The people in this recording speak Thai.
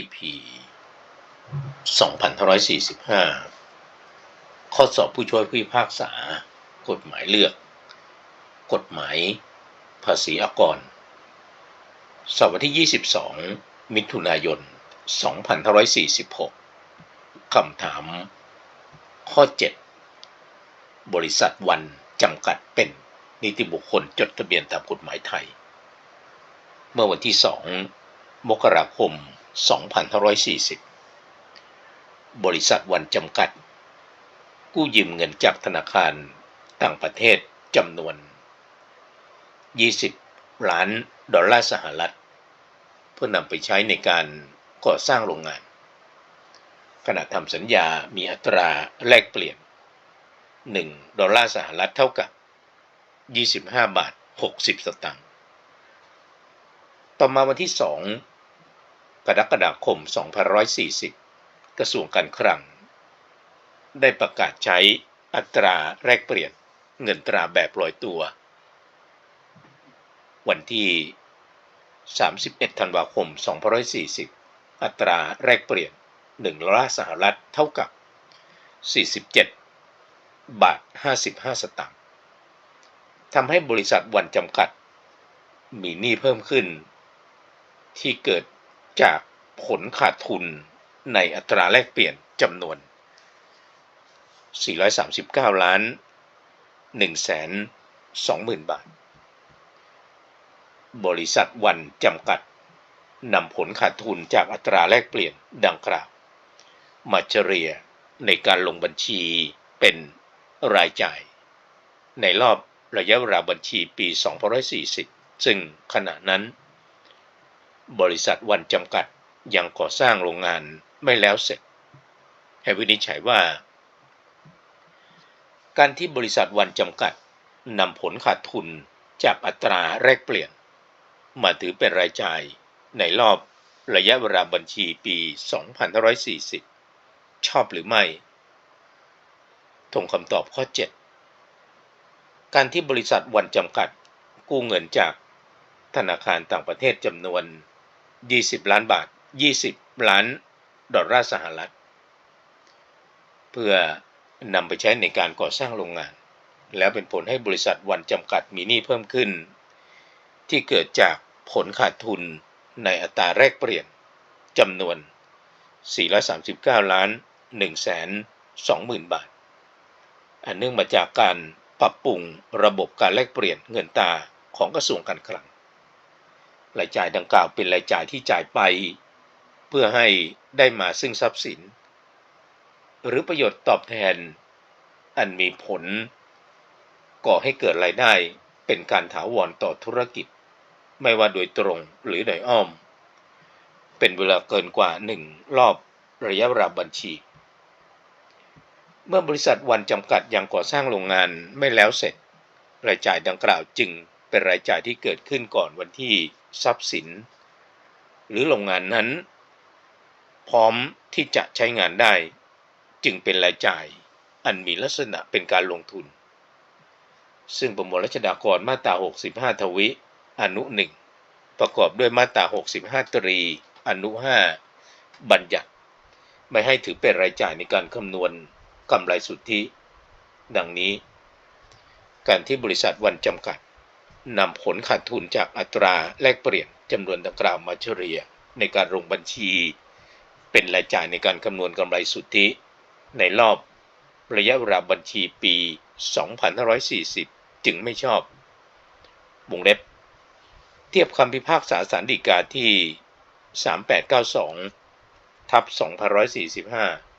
EP 2545 ข้อสอบผู้ช่วยผู้พิพากษา กฎหมายเลือก กฎหมาย ภาษีอากร สอบวันที่ 22 มิถุนายน 2546 คำถาม ข้อ 7 บริษัทวันจำกัดเป็นนิติบุคคลจดทะเบียนตามกฎหมายไทย เมื่อวันที่ 2 มกราคม 2540 บริษัทวันจำกัด กู้ยืมเงินจากธนาคารต่างประเทศจำนวน 20 ล้านดอลลาร์สหรัฐ เพื่อนำไปใช้ในการก่อสร้างโรงงาน ขณะทำสัญญามีอัตราแลกเปลี่ยน 1 ดอลลาร์สหรัฐเท่ากับ 25 บาท 60 สตางค์ ต่อมาวันที่ 2 กรกฎาคม 2540 กระทรวงการคลัง ได้ประกาศใช้อัตราแลกเปลี่ยนเงินตราแบบลอยตัว วันที่ 31 ธันวาคม 2540 อัตราแลกเปลี่ยน 1 ดอลลาร์สหรัฐเท่ากับ 47 บาท 55 สตางค์ทำให้บริษัทวันจำกัด มีหนี้เพิ่มขึ้นที่เกิด จากผลขาดทุนในอัตราแลกเปลี่ยนจำนวน 439 ล้าน 1 2 0 0 0 0 บาท บริษัทวันจำกัดนำผลขาดทุนจากอัตราแลกเปลี่ยนดังกล่าว มาเฉลี่ยในการลงบัญชีเป็นรายจ่าย ในรอบระยะเวลาบัญชีปี 2540 ซึ่งขณะนั้น บริษัทวันจำกัดยังก่อสร้างโรงงานไม่แล้วเสร็จให้วินิจฉัยว่า การที่บริษัทวันจำกัดนำผลขาดทุนจากอัตราแลกเปลี่ยน มาถือเป็นรายจ่ายในรอบระยะเวลาบัญชีปี 2540 ชอบหรือไม่ทงคำตอบข้อ 7 การที่บริษัทวันจำกัดกู้เงินจากธนาคารต่างประเทศจำนวน 20 ล้านบาท 20 ล้านดอลลาร์สหรัฐ เพื่อนำไปใช้ในการก่อสร้างโรงงาน แล้วเป็นผลให้บริษัทวันจำกัดมีหนี้เพิ่มขึ้น ที่เกิดจากผลขาดทุนในอัตราแลกเปลี่ยนจำนวน 439 ล้าน1 2 0 0 0 0 บาท อันเนื่องมาจากการปรับปรุงระบบการแลกเปลี่ยนเงินตาของกระทรวงการคลัง รายจ่ายดังกล่าวเป็นรายจ่ายที่จ่ายไป เพื่อให้ได้มาซึ่งทรัพย์สิน หรือประโยชน์ตอบแทน อันมีผล ก่อให้เกิดรายได้เป็นการถาวรต่อธุรกิจ ไม่ว่าโดยตรงหรือโดยอ้อม เป็นเวลาเกินกว่าหนึ่งรอบระยะเวลาบัญชี เมื่อบริษัทวันจำกัดยังก่อสร้างโรงงานไม่แล้วเสร็จ รายจ่ายดังกล่าวจึงเป็นรายจ่ายที่เกิดขึ้นก่อนวันที่ ทรัพย์สิน หรือโรงงานนั้น พร้อมที่จะใช้งานได้ จึงเป็นรายจ่ายอันมีลักษณะเป็นการลงทุน ซึ่งประมวลรัชดากรมาตรา 65 ทวิ อนุ 1 ประกอบด้วยมาตรา 65 ตรี อนุ 5 บัญญัติ ไม่ให้ถือเป็นรายจ่ายในการคำนวณกำไรสุทธิ ดังนี้ การที่บริษัทวันจำกัด นำผลขาดทุนจากอัตราแลกเปลี่ยนจำนวนดังกล่าวมาเฉลี่ยในการลงบัญชี เป็นรายจ่ายในการคำนวณกำไรสุทธิ ในรอบระยะเวลาบัญชีปี 2540 จึงไม่ชอบ วงเล็บ เทียบคำพิพากษาสารดีกาที่ 3892 ทับ2545